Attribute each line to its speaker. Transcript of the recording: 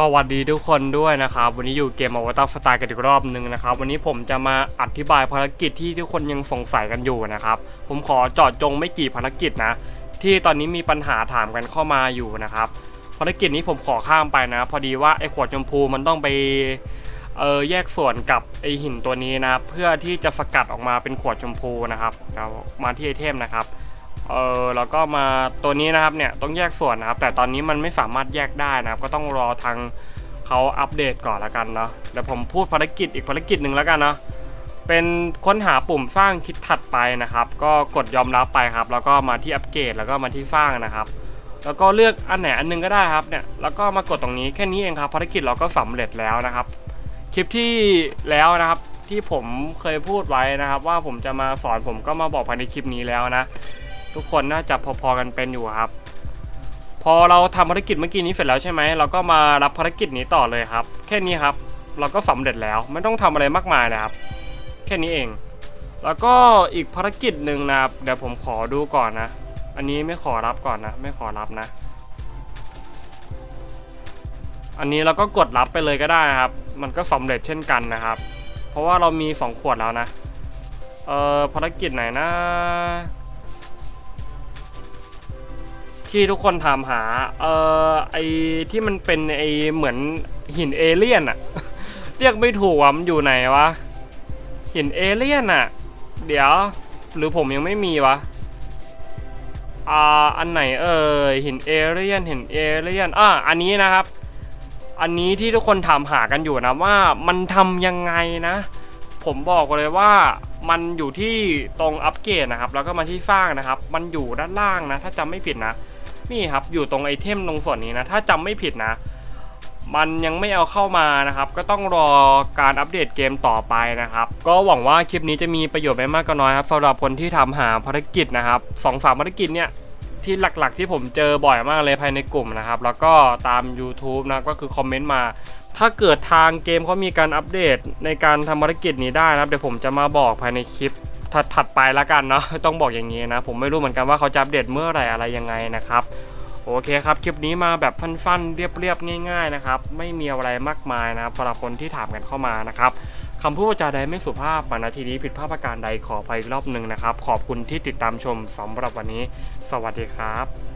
Speaker 1: สวัสดีทุกคนด้วยนะครับ วันนี้อยู่เกมอวตารสไตล์กันอีกรอบหนึ่งนะครับ วันนี้ผมจะมาอธิบายภารกิจที่ทุกคนยังสงสัยกันอยู่นะครับ ผมขอจาะจงไม่กี่ภารกิจนะ ที่ตอนนี้มีปัญหาถามกันเข้ามาอยู่นะครับ ภารกิจนี้ผมขอข้ามไปนะ พอดีว่าไอ้ขวดชมพูมันต้องไปเออแยกส่วนกับไอหินตัวนี้นะครับเพื่อที่จะสกัดออกมาเป็นขวดชมพูนะครับเรามาที่ไอเทมนะครับ เออแล้วก็มาตัวนี้นะครับเนี่ยต้องแยกส่วนนะครับ แต่ตอนนี้มันไม่สามารถแยกได้นะครับ ก็ต้องรอทางเขาอัปเดตก่อนละกันเนาะเดี๋ยวผมพูดภารกิจอีกภารกิจหนึ่งแล้วกันเนาะเป็นค้นหาปุ่มสร้างคลิดถัดไปนะครับ ก็กดยอมรับไปครับ แล้วก็มาที่อัปเกรดแล้วก็มาที่สร้างนะครับ แล้วก็เลือกอันไหนอันหนึงก็ได้ครับเนี่ยแล้วก็มากดตรงนี้แค่นี้เองครับภารกิจเราก็สำเร็จแล้วนะครับ คลิปที่แล้วนะครับที่ผมเคยพูดไว้นะครับ ว่าผมจะมาสอนผมก็มาบอกภายในคลิปนี้แล้วนะ ทุกคนน่าจะพอๆกันเป็นอยู่ครับ พอเราทำภารกิจเมื่อกี้นี้เสร็จแล้วใช่ไหมเราก็มารับภารกิจนี้ต่อเลยครับ แค่นี้ครับ เราก็สำเร็จแล้วไม่ต้องทำอะไรมากมายนะครับ แค่นี้เอง แล้วก็อีกภารกิจหนึ่งนะครับเดี๋ยวผมขอดูก่อนนะ อันนี้ไม่ขอรับก่อนนะ ไม่ขอรับนะ อันนี้เราก็กดรับไปเลยก็ได้นะครับ มันก็สำเร็จเช่นกันนะครับ เพราะว่าเรามีสองขวดแล้วนะเอ่อภารกิจไหนนะ ที่ทุกคนถามหา เอ่อ ไอที่มันเป็นไอเหมือนหินเอเลี่ยนอะเรียกไม่ถูกอะมันอยู่ไหนวะ หินเอเลี่ยนอะเดี๋ยว หรือผมยังไม่มีวะ อ่า อันไหนเอ่ยหินเอเลี่ยนหินเอเลี่ยนอ่าอันนี้นะครับ อันนี้ที่ทุกคนถามหากันอยู่นะว่ามันทำยังไงนะ ผมบอกเลยว่ามันอยู่ที่ตรงอัปเกรดนะครับ แล้วก็มาที่สร้างนะครับ มันอยู่ด้านล่างนะ ถ้าจำไม่ผิดนะ นี่ครับอยู่ตรงไอเทมตรงส่วนนี้นะถ้าจำไม่ผิดนะ มันยังไม่เอาเข้ามานะครับ ก็ต้องรอการอัปเดตเกมต่อไปนะครับ ก็หวังว่าคลิปนี้จะมีประโยชน์ไม่มากก็น้อยครับสำหรับคนที่ทำหาภารกิจนะครับสองสามภารกิจเนี่ยที่หลักๆ ที่ผมเจอบ่อยมากเลยภายในกลุ่มนะครับ แล้วก็ตาม YouTube นะก็คือคอมเมนต์มา ถ้าเกิดทางเกมเขามีการอัปเดตในการทำภารกิจนี้ได้นะครับ เดี๋ยวผมจะมาบอกภายในคลิป ถัดถัดไปแล้วกันเนาะต้องบอกอย่างนี้นะ ผมไม่รู้เหมือนกันว่าเขาจะอัปเดตเมื่อไหร่อะไรยังไงนะครับโอเคครับคลิปนี้มาแบบฟันๆเรียบๆง่าย ๆนะครับ ไม่มีอะไรมากมายนะครับสำหรับคนที่ถามกันเข้ามานะครับคำพูดวาจาใดไม่สุภาพมาณทีนี้ผิดพลาดประการใดขอไปอีกรอบหนึ่งนะครับ ขอบคุณที่ติดตามชมสำหรับวันนี้ สวัสดีครับ